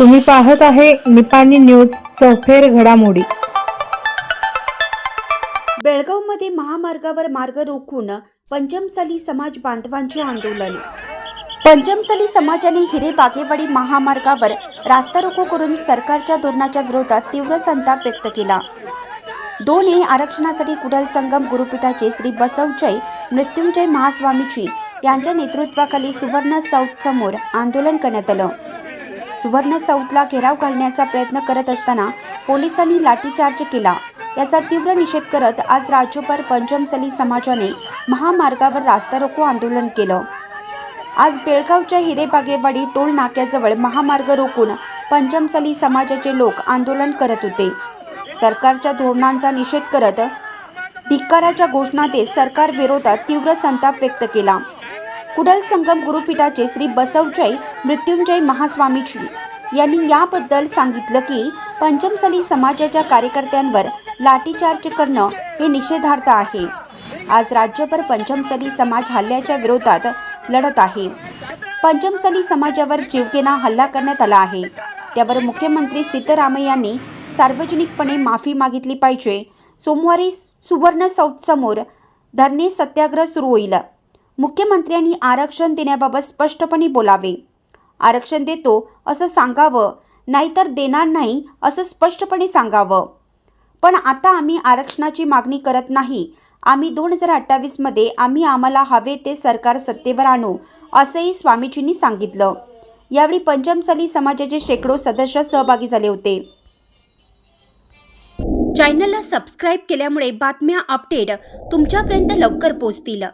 तुम्ही पाहत आहे निपाणी न्यूज चौफेर घडामोडी. बेळगावमध्ये महामार्गावर मार्ग रोखून पंचमसाली समाज बांधवांचे आंदोलन. पंचमसाली समाजाने हिरे बागेवाडी महामार्गावर रास्ता रोको करून सरकारच्या धोरणाच्या विरोधात तीव्र संताप व्यक्त केला. दोन्ही आरक्षणासाठी कुडाल संगम गुरुपीठाचे श्री बसवजय मृत्युंजय महास्वामीजी यांच्या नेतृत्वाखाली सुवर्ण साऊथ समोर आंदोलन करण्यात आलं. सुवर्ण सौथला घेराव घालण्याचा प्रयत्न करत असताना पोलिसांनी लाठीचार्ज केला. याचा तीव्र निषेध करत आज राज्यभर पंचमसली समाजाने महामार्गावर रास्ता रोको आंदोलन केलं. आज बेळगावच्या हिरेबागेवाडी टोल नाक्याजवळ महामार्ग रोखून पंचमसली समाजाचे लोक आंदोलन करत होते. सरकारच्या धोरणांचा निषेध करत धिक्काराच्या घोषणा देत सरकार विरोधात तीव्र संताप व्यक्त केला. कुडल संगम गुरुपीठाचे श्री बसवजय मृत्युंजय महास्वामीजी यांनी याबद्दल सांगितलं की पंचमसली समाजाच्या कार्यकर्त्यांवर लाठीचार्ज करणं हे निषेधार्थ आहे. आज राज्यभर पंचमसली समाज हल्ल्याच्या विरोधात लढत आहे. पंचमसली समाजावर जीवघेणा हल्ला करण्यात आला आहे. त्यावर मुख्यमंत्री सिद्धरामय्यांनी सार्वजनिकपणे माफी मागितली पाहिजे. सोमवारी सुवर्ण समोर धरणे सत्याग्रह सुरू होईल. मुख्यमंत्र्यांनी आरक्षण देण्याबाबत स्पष्टपणे बोलावे. आरक्षण देतो असं सांगावं नाहीतर देणार नाही असं स्पष्टपणे सांगावं. पण आता आम्ही आरक्षणाची मागणी करत नाही. आम्ही दोन हजार अठ्ठावीसमध्ये आम्ही आम्हाला हवे ते सरकार सत्तेवर आणू असंही स्वामीजींनी सांगितलं. यावेळी पंचमसली समाजाचे शेकडो सदस्य सहभागी झाले होते. चॅनलला सबस्क्राईब केल्यामुळे बातम्या अपडेट तुमच्यापर्यंत लवकर पोहोचतील.